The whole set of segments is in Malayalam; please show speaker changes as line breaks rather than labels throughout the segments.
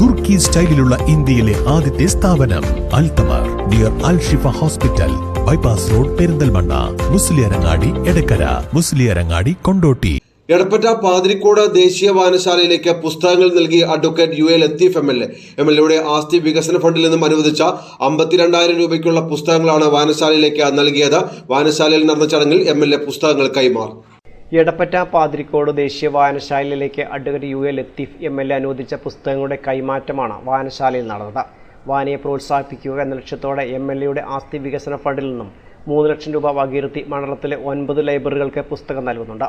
തുർക്കി സ്റ്റൈലിലുള്ള ഇന്ത്യയിലെ ആദ്യത്തെ സ്ഥാപനം അൽതമർ dear Al Shifa hospital bypass road Perinthalmanna Musliyarangadi Edakkara Musliyarangadi Kondotty.
Edappatta Pathirikode ദേശീയ വായനശാലയിലേക്ക് പുസ്തകങ്ങൾ നൽകി advocate U A Latheef M L A. M L എയുടെ ആസ്തി വികസന ഫണ്ടിൽ നിന്നും അനുവദിച്ച അമ്പത്തിരണ്ടായിരം രൂപയ്ക്കുള്ള പുസ്തകങ്ങളാണ് വായനശാലയിലേക്ക് നൽകിയത്. വായനശാലയിൽ നടന്ന ചടങ്ങിൽ എം എൽ എ പുസ്തകങ്ങൾ കൈമാറി.
എടപ്പറ്റ പാതിരിക്കോട് ദേശീയ വായനശാലയിലേക്ക് advocate U A Latheef M L A അനുവദിച്ച പുസ്തകങ്ങളുടെ കൈമാറ്റമാണ് വായനശാലയിൽ നടന്നത്. വായനയെ പ്രോത്സാഹിപ്പിക്കുക എന്ന ലക്ഷ്യത്തോടെ എം എൽ എയുടെ ആസ്തി വികസന ഫണ്ടിൽ നിന്നും മൂന്ന് ലക്ഷം രൂപ വകയിരുത്തി മണ്ഡലത്തിലെ ഒൻപത് ലൈബ്രറികൾക്ക് പുസ്തകം നൽകുന്നുണ്ട്.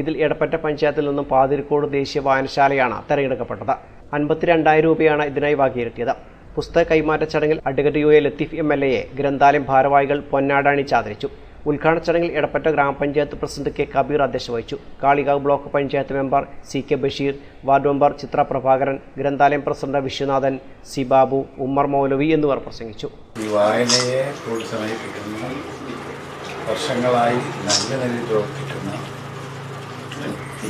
ഇതിൽ എടപ്പറ്റ പഞ്ചായത്തിൽ നിന്നും പാതിരിക്കോട് ദേശീയ വായനശാലയാണ് തെരഞ്ഞെടുക്കപ്പെട്ടത്. അൻപത്തിരണ്ടായിരം രൂപയാണ് ഇതിനായി വകയിരുത്തിയത്. പുസ്തക കൈമാറ്റ ചടങ്ങിൽ advocate U A Latheef M L എയെ ഗ്രന്ഥാലയം ഭാരവാഹികൾ പൊന്നാടാണി ആദരിച്ചു ഉദ്ഘാടന ചടങ്ങിൽ എടപ്പറ്റ ഗ്രാമപഞ്ചായത്ത് പ്രസിഡന്റ് കെ കബീർ അധ്യക്ഷത വഹിച്ചു. Kalikavu block panchayat member C K Basheer ward member Chithra Prabhakaran ഗ്രന്ഥാലയം president Viswanathan C Babu Ummer Moulavi എന്നിവർ പ്രസംഗിച്ചു.
വായനയെ പ്രോത്സാഹിപ്പിക്കുന്ന വർഷങ്ങളായി നല്ല നിലയിൽ പ്രവർത്തിക്കുന്ന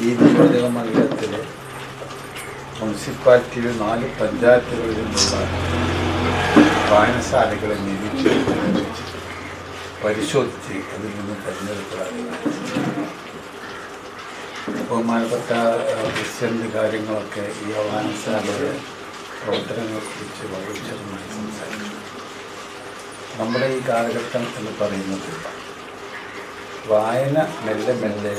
ഈ നിയോജക മണ്ഡലത്തിലെ മുനിസിപ്പാലിറ്റിയിൽ നാല് പഞ്ചായത്തുകളിലുള്ള വായനശാലകളെ നിരീക്ഷിച്ച് പരിശോധിച്ച് അതിൽ നിന്ന് തിരഞ്ഞെടുക്കലാണ് ബഹുമാനപ്പെട്ട പ്രസിഡന്റ് കാര്യങ്ങളൊക്കെ ഈ വായനശാലയുടെ പ്രവർത്തനങ്ങളെക്കുറിച്ച് വളരെ വിശദമായി സംസാരിച്ചു. നമ്മുടെ ഈ കാലഘട്ടം എന്ന് പറയുന്നത് വായന മെല്ലെ മെല്ലെ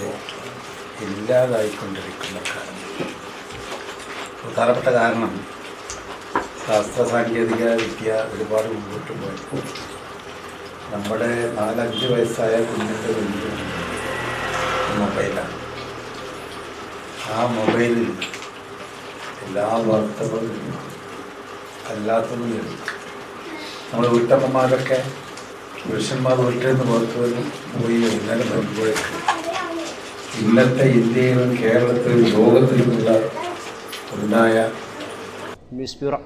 ഇല്ലാതായിക്കൊണ്ടിരിക്കുന്ന കാലം പ്രധാനപ്പെട്ട കാരണം ശാസ്ത്ര സാങ്കേതിക വിദ്യ ഒരുപാട് മുമ്പോട്ട് പോയപ്പോൾ നമ്മുടെ നാലഞ്ച് വയസ്സായ കുഞ്ഞിന്റെ കുഞ്ഞു മൊബൈലാണ്. ആ മൊബൈലിൽ എല്ലാ വാർത്തകളും അല്ലാത്തതും നമ്മുടെ വീട്ടമ്മമാരൊക്കെ പുരുഷന്മാർ വീട്ടിൽ നിന്ന് പുറത്തു വരും പോയി വൈകുന്നേരം വരുമ്പോഴേക്ക് ഇന്നത്തെ ഇന്ത്യയിലും കേരളത്തിലും ലോകത്തിലുമുള്ള ഉണ്ടായ
ന്യൂസ് ബ്യൂറോ